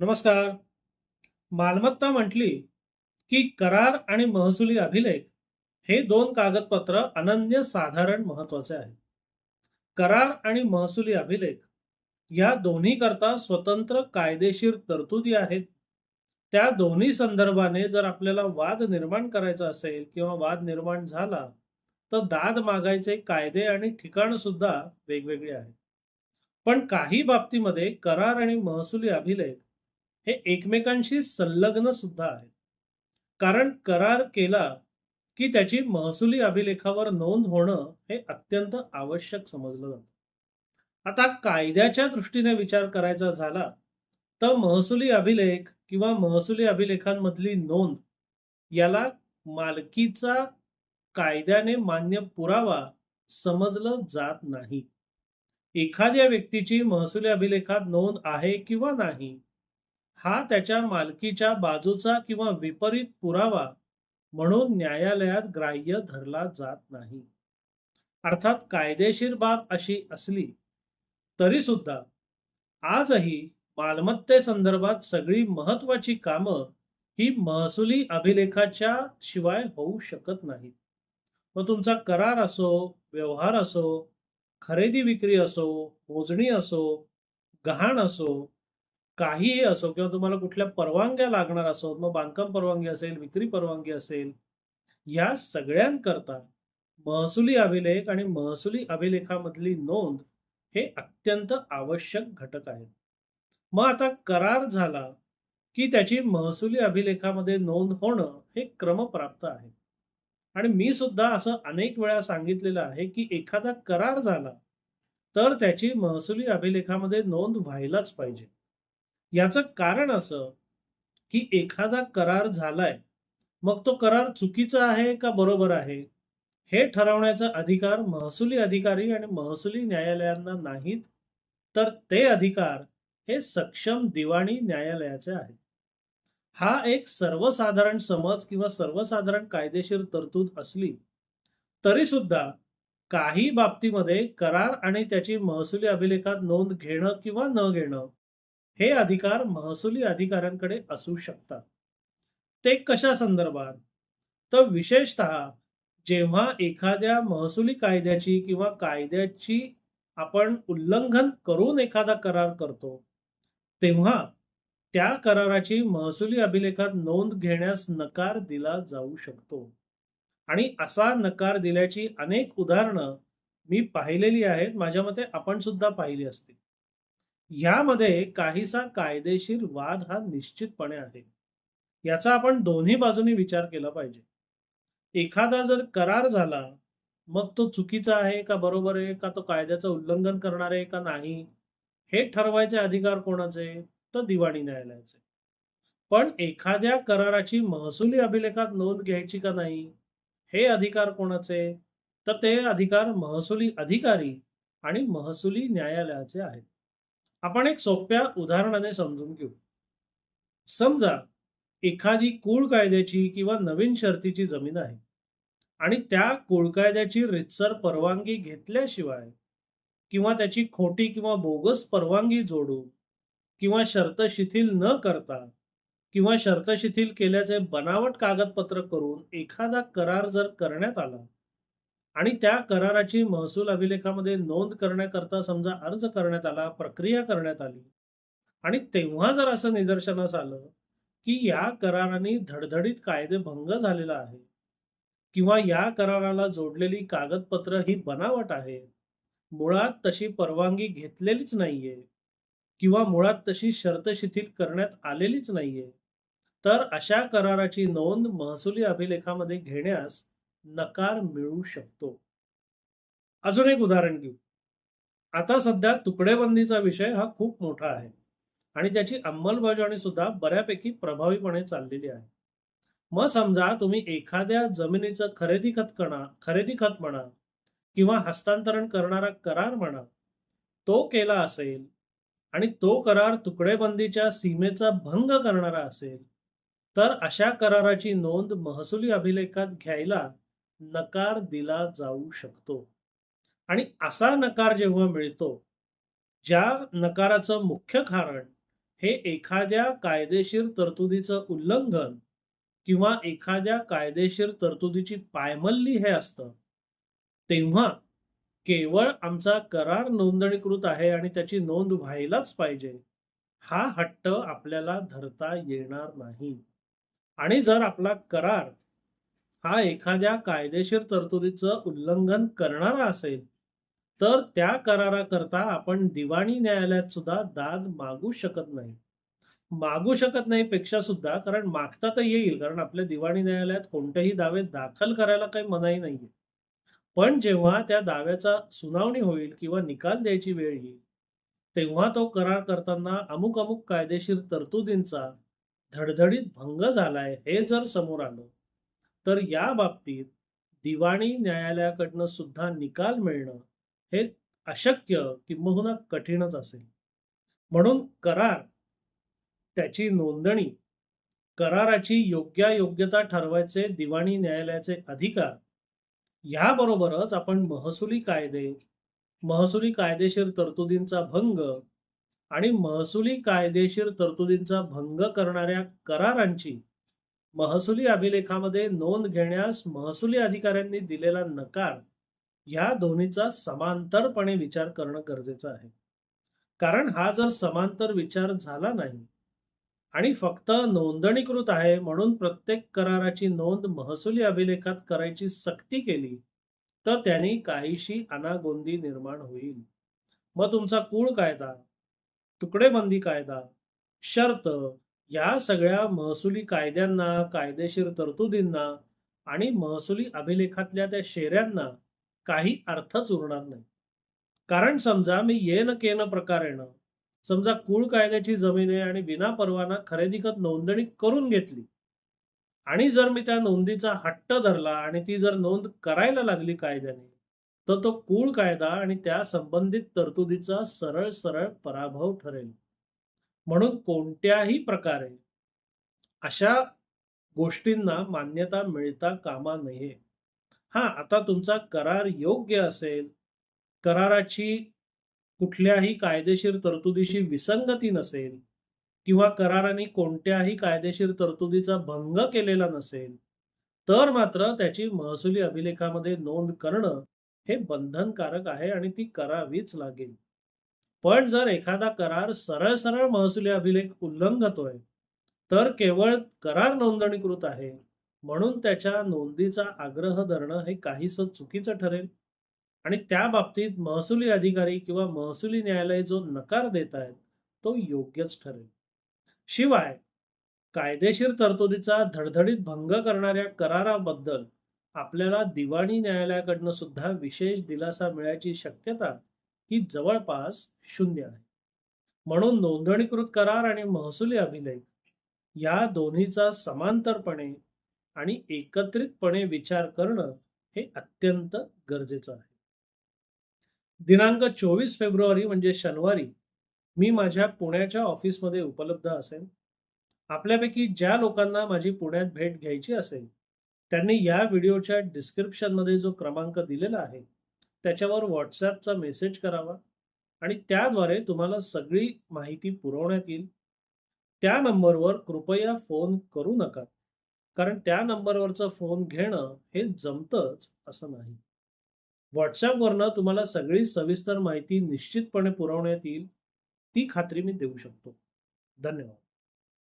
नमस्कार. मालमत्ता म्हटली की करार आणि महसुली अभिलेख हे दोन कागदपत्र अनन्य साधारण महत्त्वाचे आहे करार आणि महसुली अभिलेख या दोन्ही करता स्वतंत्र कायदेशीर तरतुदी आहेत. त्या दोन्ही संदर्भाने जर आपल्याला वाद निर्माण करायचा असेल किंवा वाद निर्माण झाला तर दाद मागायचे कायदे आणि ठिकाण सुद्धा वेगवेगळे आहेत. पण काही बाबतीमध्ये करार आणि महसुली अभिलेख हे एकमेकांशी संलग्न सुद्धा आहेत. कारण करार केला की त्याची महसुली अभिलेखावर नोंद होणं हे अत्यंत आवश्यक समजलं जातं. आता कायद्याच्या दृष्टीने विचार करायचा झाला तर महसुली अभिलेख किंवा महसुली अभिलेखांमधली नोंद याला मालकीचा कायद्याने मान्य पुरावा समजलं जात नाही. एखाद्या व्यक्तीची महसुली अभिलेखात नोंद आहे किंवा नाही हा त्याच्या मालकीच्या बाजूचा किंवा विपरीत पुरावा म्हणून न्यायालयात ग्राह्य धरला जात नाही. अर्थात कायदेशीर बाब अशी असली तरी सुद्धा आजही मालमत्तेसंदर्भात सगळी महत्वाची कामं ही महसुली अभिलेखाच्या शिवाय होऊ शकत नाहीत. मग तुमचा करार असो व्यवहार असो खरेदी विक्री असो मोजणी असो गहाण असो काहीही असो किंवा तुम्हाला कुठल्या परवानग्या लागणार असो मग बांधकाम परवानगी असेल विक्री परवानगी असेल या सगळ्यांकरता महसुली अभिलेख आणि महसुली अभिलेखामधली नोंद हे अत्यंत आवश्यक घटक आहेत. मग आता करार झाला की त्याची महसुली अभिलेखामध्ये नोंद होणं हे क्रमप्राप्त आहे. आणि मी सुद्धा असं अनेक वेळा सांगितलेलं आहे की एखादा करार झाला तर त्याची महसुली अभिलेखामध्ये नोंद व्हायलाच पाहिजे. याचं कारण असं की एखादा करार झालाय मग तो करार चुकीचा आहे का बरोबर आहे? हे ठरवण्याचा अधिकार महसुली अधिकारी आणि महसुली न्यायालयांना नाहीत तर ते अधिकार हे सक्षम दिवाणी न्यायालयाचे आहेत. हा एक सर्वसाधारण समज किंवा सर्वसाधारण कायदेशीर तरतूद असली तरी सुद्धा काही बाबतीमध्ये करार आणि त्याची महसुली अभिलेखात नोंद घेणं किंवा न घेणं हे अधिकार महसुली अधिकाऱ्यांकडे असू शकतात. ते कशा संदर्भात? तर विशेषतः जेव्हा एखाद्या महसुली कायद्याची किंवा कायद्याची आपण उल्लंघन करून एखादा करार करतो तेव्हा त्या कराराची महसुली अभिलेखात नोंद घेण्यास नकार दिला जाऊ शकतो. आणि असा नकार दिल्याची अनेक उदाहरणं मी पाहिलेली आहेत. माझ्या मते आपण सुद्धा पाहिली असतील. यामध्ये काहीसा कायदेशीर वाद हा निश्चितपणे आहे. याचा आपण दोन्ही बाजूनी विचार केला पाहिजे. एखादा जर करार झाला मग तो चुकीचा आहे का बरोबर आहे का तो कायद्याचं उल्लंघन करणार आहे का नाही हे ठरवायचे अधिकार कोणाचे तर दिवाणी न्यायालयाचे. पण एखाद्या कराराची महसुली अभिलेखात नोंद घ्यायची का नाही हे अधिकार कोणाचे तर ते अधिकार महसुली अधिकारी आणि महसुली न्यायालयाचे आहेत. आपण एक सोप्या उदाहरणाने समजून घेऊ. समजा एखादी कुळ कायद्याची किंवा नवीन शर्तीची जमीन आहे आणि त्या कुळ कायद्याची रितसर परवानगी घेतल्याशिवाय किंवा त्याची खोटी किंवा बोगस परवानगी जोडून किंवा शर्त शिथिल न करता किंवा शर्त शिथिल केल्याचे बनावट कागदपत्र करून एखादा करार जर करण्यात आला आणि त्या कराराची महसूल अभिलेखामध्ये नोंद करण्याकरता समजा अर्ज करण्यात आला प्रक्रिया करण्यात आली आणि तेव्हा जर असं निदर्शनास आलं की या कराराने धडधडीत कायदेभंग झालेला आहे किंवा या कराराला जोडलेली कागदपत्र ही बनावट आहे मुळात तशी परवानगी घेतलेलीच नाहीये किंवा मुळात तशी शर्त शिथिल करण्यात आलेलीच नाहीये तर अशा कराराची नोंद महसुली अभिलेखामध्ये घेण्यास नकार मिळू शकतो. अजून एक उदाहरण घेऊ. आता सध्या तुकडेबंदीचा विषय हा खूप मोठा आहे आणि त्याची अंमलबजावणी सुद्धा बऱ्यापैकी प्रभावीपणे चाललेली आहे. मग समजा तुम्ही एखाद्या जमिनीचं खरेदी खत कणा खरेदी खत म्हणा किंवा हस्तांतरण करणारा करार म्हणा तो केला असेल आणि तो करार तुकडेबंदीच्या सीमेचा भंग करणारा असेल तर अशा कराराची नोंद महसुली अभिलेखात घ्यायला नकार दिला जाऊ शकतो. आणि असा नकार जेव्हा मिळतो ज्या नकाराचं मुख्य कारण हे एखाद्या कायदेशीर तरतुदीचं उल्लंघन किंवा एखाद्या कायदेशीर तरतुदीची पायमल्ली हे असतं तेव्हा केवळ आमचा करार नोंदणीकृत आहे आणि त्याची नोंद व्हायलाच पाहिजे हा हट्ट आपल्याला धरता येणार नाही. आणि जर आपला करार हा एखाद्या कायदेशीर तरतुदीचं उल्लंघन करणारा असेल तर त्या कराराकरता आपण दिवाणी न्यायालयात सुद्धा दाद मागू शकत नाही. मागू शकत नाही पेक्षा सुद्धा कारण मागता तर येईल कारण आपल्या दिवाणी न्यायालयात कोणतेही दावे दाखल करायला काही मनाई नाहीये. पण जेव्हा त्या दाव्याचा सुनावणी होईल किंवा निकाल द्यायची वेळ येईल तेव्हा तो करार करताना अमुक अमुक कायदेशीर तरतुदींचा धडधडीत भंग झालाय हे जर समोर आलं तर या बाबतीत दिवाणी न्यायालयाकडनं सुद्धा निकाल मिळणं हे अशक्य किंबहुना कठीणच असेल. म्हणून करार त्याची नोंदणी कराराची योग्यायोग्यता ठरवायचे दिवाणी न्यायालयाचे अधिकार याबरोबरच आपण महसुली कायदे महसुली कायदेशीर तरतुदींचा भंग आणि महसुली कायदेशीर तरतुदींचा भंग करणाऱ्या करारांची महसुली अभिलेखामध्ये नोंद घेण्यास महसुली अधिकाऱ्यांनी दिलेला नकार या दोन्हीचा समांतरपणे विचार करणं गरजेचं आहे. कारण हा जर समांतर विचार झाला नाही आणि फक्त नोंदणीकृत आहे म्हणून प्रत्येक कराराची नोंद महसुली अभिलेखात करायची सक्ती केली तर त्यांनी काहीशी अनागोंदी निर्माण होईल. मग तुमचा कूळ कायदा तुकडेबंदी कायदा शर्त या सगळ्या महसुली कायद्यांना कायदेशीर तरतुदींना आणि महसुली अभिलेखातल्या त्या शेऱ्यांना काही अर्थच उरणार नाही. कारण समजा मी येन केन प्रकारेनं समजा कुळ कायद्याची जमीन आहे आणि विना परवाना खरेदी खत नोंदणी करून घेतली आणि जर मी त्या नोंदीचा हट्ट धरला आणि ती जर नोंद करायला लागली कायद्याने तर तो कुळ कायदा आणि त्या संबंधित तरतुदीचा सरळ सरळ पराभव ठरेल. म्हणून कोणत्याही प्रकारे अशा गोष्टींना मान्यता मिळता कामा नये. हा आता तुमचा करार योग्य असेल कराराची कुठल्याही कायदेशीर तरतुदीशी विसंगती नसेल किंवा कराराने कोणत्याही कायदेशीर तरतुदीचा भंग केलेला नसेल तर मात्र त्याची महसुली अभिलेखामध्ये नोंद करणं हे बंधनकारक आहे आणि ती करावीच लागेल. पण जर एखादा करार सरळ सरळ महसुली अभिलेख उल्लंघतोय तर केवळ करार नोंदणीकृत आहे. म्हणून त्याच्या नोंदीचा आग्रह धरणं हे काहीस चुकीचं ठरेल. आणि त्या बाबतीत महसुली अधिकारी किंवा महसुली न्यायालय जो नकार देत आहेत तो योग्यच ठरेल. शिवाय कायदेशीर तरतुदीचा धडधडीत भंग करणाऱ्या कराराबद्दल आपल्याला दिवाणी न्यायालयाकडनं सुद्धा विशेष दिलासा मिळायची शक्यता ही जवळपास शून्य आहे. म्हणून नोंदणीकृत करार आणि महसुली अभिलेख या दोन्हीचा समांतरपणे आणि एकत्रितपणे विचार करणं हे अत्यंत गरजेचं आहे. दिनांक चोवीस फेब्रुवारी म्हणजे शनिवारी मी माझ्या पुण्याच्या ऑफिसमध्ये उपलब्ध असेल आपल्यापैकी ज्या लोकांना माझी पुण्यात भेट घ्यायची असेल त्यांनी या व्हिडिओच्या डिस्क्रिप्शनमध्ये जो क्रमांक दिलेला आहे त्याच्यावर व्हॉट्सॲपचा मेसेज करावा आणि त्याद्वारे तुम्हाला सगळी माहिती पुरवण्यात येईल. त्या नंबरवर कृपया फोन करू नका कारण त्या नंबरवरचा फोन घेणं हे जमतंच असं नाही. व्हॉट्सॲपवरनं तुम्हाला सगळी सविस्तर माहिती निश्चितपणे पुरवण्यात येईल ती खात्री मी देऊ शकतो. धन्यवाद.